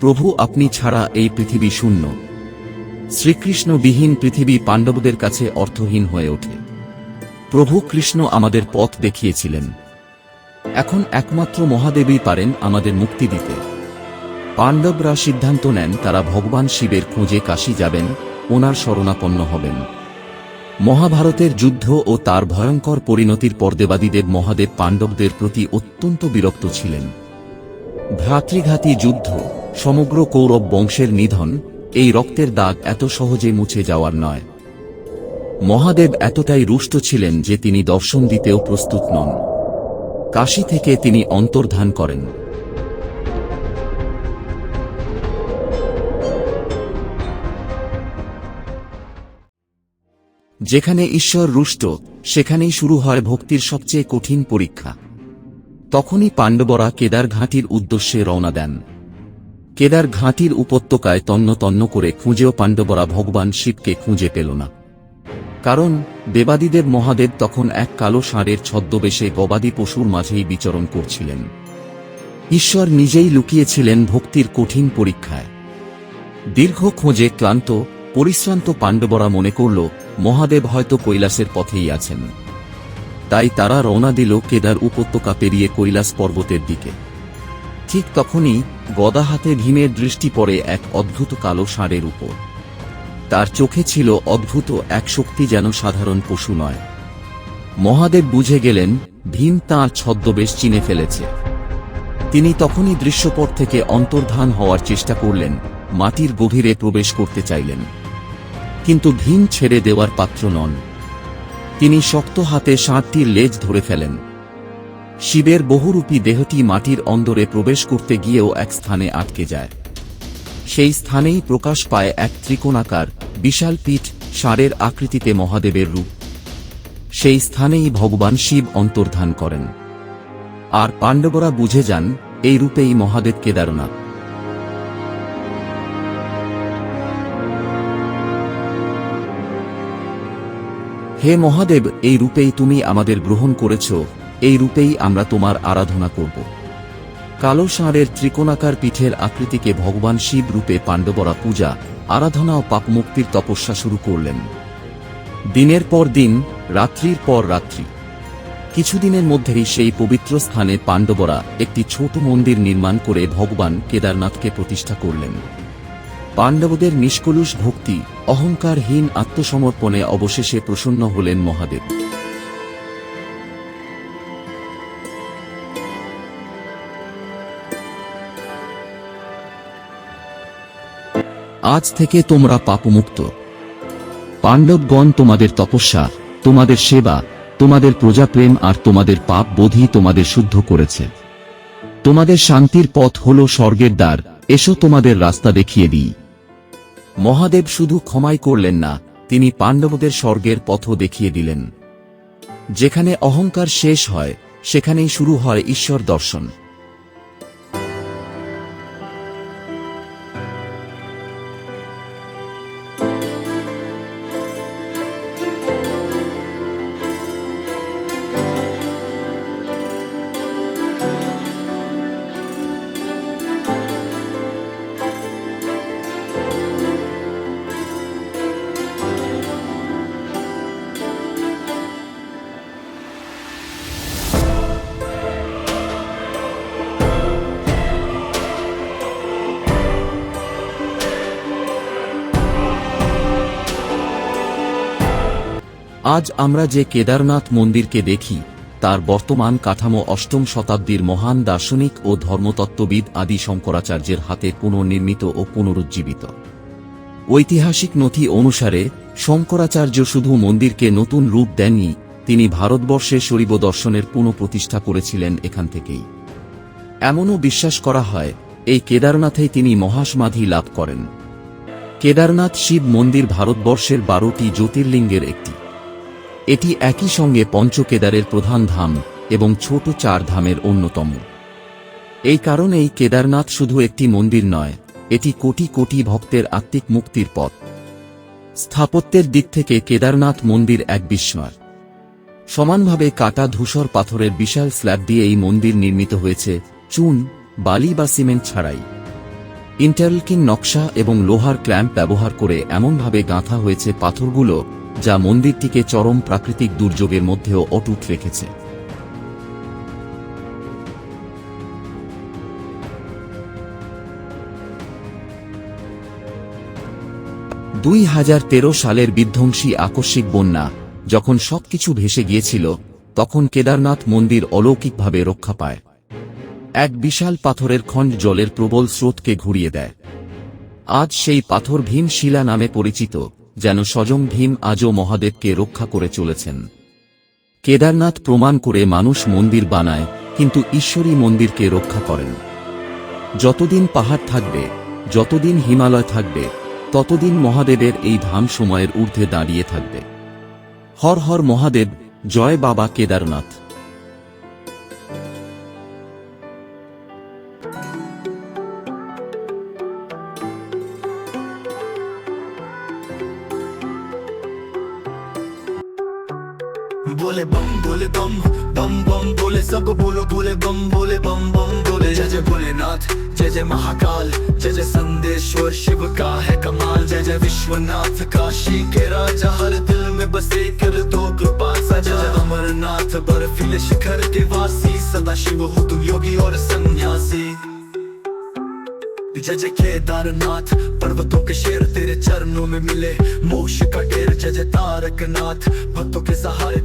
প্রভু, আপনি ছাড়া এই পৃথিবী শূন্য। শ্রীকৃষ্ণবিহীন পৃথিবী পাণ্ডবদের কাছে অর্থহীন হয়ে ওঠে। প্রভু কৃষ্ণ আমাদের পথ দেখিয়েছিলেন। এখন একমাত্র মহাদেবী পারেন আমাদের মুক্তি দিতে। পাণ্ডবরা সিদ্ধান্ত নেন, তারা ভগবান শিবের খোঁজে কাশী যাবেন, ওনার শরণাপন্ন হবেন। মহাভারতের যুদ্ধ ও তার ভয়ঙ্কর পরিণতির পর দেবাদিদেব মহাদেব পাণ্ডবদের প্রতি অত্যন্ত বিরক্ত ছিলেন। ভ্রাতৃঘাতী যুদ্ধ সমগ্র কৌরব বংশের নিধন, এই রক্তের দাগ এত সহজে মুছে যাওয়ার নয়। মহাদেব এতটাই রুষ্ট ছিলেন যে তিনি দর্শন দিতেও প্রস্তুত নন। কাশী থেকে তিনি অন্তর্ধান করেন। যেখানে ঈশ্বর রুষ্ট, সেখানেই শুরু হয় ভক্তির সবচেয়ে কঠিন পরীক্ষা। তখনই পাণ্ডবরা কেদার ঘাঁটির উদ্দেশ্যে রওনা দেন। কেদার ঘাঁটির উপত্যকায় তন্ন তন্ন করে খুঁজেও পাণ্ডবরা ভগবান শিবকে খুঁজে পেল না। কারণ দেবাদিদেব মহাদেব তখন এক কালো ষাঁড়ের ছদ্মবেশে গবাদি পশুর মাঝেই বিচরণ করছিলেন। ঈশ্বর নিজেই লুকিয়েছিলেন ভক্তির কঠিন পরীক্ষায়। দীর্ঘ খোঁজে ক্লান্ত, পরিশ্রান্ত পাণ্ডবরা মনে করল, মহাদেব হয়তো কৈলাসের পথেই আছেন। তাই তারা রওনা দিল কেদার উপত্যকা পেরিয়ে কৈলাস পর্বতের দিকে। ঠিক তখনই গদা হাতে ভীমের দৃষ্টি পড়ে এক অদ্ভুত কালো ষাঁড়ের উপর। তার চোখে ছিল অদ্ভুত এক শক্তি যেন সাধারণ পশু নয়। মহাদেব বুঝে গেলেন, ভীম তাঁর ছদ্মবেশ চিনে ফেলেছে। তিনি তখনই দৃশ্যপট থেকে অন্তর্ধান হওয়ার চেষ্টা করলেন, মাটির গভীরে প্রবেশ করতে চাইলেন। কিন্তু ভীম ছেড়ে দেওয়ার পাত্র নন। তিনি শক্ত হাতে ষাঁড়টির লেজ ধরে ফেলেন। শিবের বহুরূপী দেহটি মাটির অন্দরে প্রবেশ করতে গিয়েও এক স্থানে আটকে যায়। সেই স্থানেই প্রকাশ পায় এক ত্রিকোণাকার, বিশাল পিঠ, ষাঁড়ের আকৃতিতে মহাদেবের রূপ। সেই স্থানেই ভগবান শিব অন্তর্ধান করেন। আর পাণ্ডবরা বুঝে যান, এই রূপেই মহাদেব কেদারনাথ। হে মহাদেব, এই রূপেই তুমি আমাদের গ্রহণ করেছ এই রূপেই আমরা তোমার আরাধনা করব। কালো ষাঁড়ের ত্রিকোণাকার পিঠের আকৃতিকে ভগবান শিব রূপে পাণ্ডবরা পূজা, আরাধনা ও পাপমুক্তির তপস্যা শুরু করলেন। দিনের পর দিন, রাত্রির পর রাত্রি। কিছুদিনের মধ্যেই সেই পবিত্র স্থানে পাণ্ডবরা একটি ছোট মন্দির নির্মাণ করে ভগবান কেদারনাথকে প্রতিষ্ঠা করলেন। পাণ্ডবদের নিষ্কলুষ ভক্তি, অহংকারহীন আত্মসমর্পণে অবশেষে প্রসন্ন হলেন মহাদেব। আজ থেকে তোমরা পাপমুক্ত। পাণ্ডবগণ তোমাদের তপস্যা, তোমাদের সেবা, তোমাদের প্রজাপ্রেম আর তোমাদের পাপ বোধই তোমাদের শুদ্ধ করেছে। তোমাদের শান্তির পথ হল স্বর্গের দ্বার, এসো তোমাদের রাস্তা দেখিয়ে দিই। মহাদেব শুধু ক্ষমাই করলেন না, তিনি পাণ্ডবদের স্বর্গের পথও দেখিয়ে দিলেন। যেখানে অহংকার শেষ হয়, সেখানেই শুরু হয় ঈশ্বর দর্শন। আজ আমরা যে কেদারনাথ মন্দিরকে দেখি, তার বর্তমান কাঠামো অষ্টম শতাব্দীর মহান দার্শনিক ও ধর্মতত্ত্ববিদ আদি শঙ্করাচার্যের হাতে পুনর্নির্মিত ও পুনরুজ্জীবিত। ঐতিহাসিক নথি অনুসারে, শঙ্করাচার্য শুধু মন্দিরকে নতুন রূপ দেননি, তিনি ভারতবর্ষে শৈব দর্শনের পুনঃপ্রতিষ্ঠা করেছিলেন এখান থেকেই। এমনও বিশ্বাস করা হয়, এই কেদারনাথেই তিনি মহাসমাধি লাভ করেন। কেদারনাথ শিব মন্দির ভারতবর্ষের বারোটি জ্যোতির্লিঙ্গের একটি। এটি একই সঙ্গে পঞ্চকেদারের প্রধান ধাম এবং ছোট চার ধামের অন্যতম। এই কারণেই কেদারনাথ শুধু একটি মন্দির নয়, এটি কোটি কোটি ভক্তের আত্মিক মুক্তির পথ। স্থাপত্যের দিক থেকে কেদারনাথ মন্দির এক বিস্ময় সমানভাবে কাটা ধূসর পাথরের বিশাল স্ল্যাব দিয়ে এই মন্দির নির্মিত হয়েছে চুন, বালি বা সিমেন্ট ছাড়াই। ইন্টারলকিন নকশা এবং লোহার ক্ল্যাম্প ব্যবহার করে এমনভাবে গাঁথা হয়েছে পাথরগুলো যা মন্দিরটিকে চরম প্রাকৃতিক দুর্যোগের মধ্যেও অটুট রেখেছে। দুই হাজার তেরো সালের বিধ্বংসী আকস্মিক বন্যা যখন সবকিছু ভেসে গিয়েছিল, তখন কেদারনাথ মন্দির অলৌকিকভাবে রক্ষা পায়। এক বিশাল পাথরের খণ্ড জলের প্রবল স্রোতকে ঘুরিয়ে দেয়। আজ সেই পাথর ভীম শিলা নামে পরিচিত। যেন স্বজং ভীম আজও মহাদেবকে রক্ষা করে চলেছেন। কেদারনাথ প্রমাণ করে মানুষ মন্দির বানায়, কিন্তু ঈশ্বরী মন্দিরকে রক্ষা করেন। যতদিন পাহাড় থাকবে, যতদিন হিমালয় থাকবে, ততদিন মহাদেবের এই ধাম সময়ের ঊর্ধ্বে দাঁড়িয়ে থাকবে। হর হর মহাদেব, জয় বাবা কেদারনাথ। बोले बम बोले बम बम बम, बोले सब बोलो, बोले बम बोले बम बम, बोले जय जय भोलेनाथ, जय जय महाकाल, जय जय संदेश्वर शिव का है कमाल, जय जय विश्वनाथ काशी के राजा, हर दिल में बसे कर दो कृपा सजा अमरनाथ, बर्फीले शिखर के वासी, सदा शिव हो तुम योगी और सन्यासी। जय जय केदारनाथ, पर्वतों के शेर तेरे चरणों में मिले, मोक्ष का डेर जय जय तारकनाथ, भक्तों के सहारे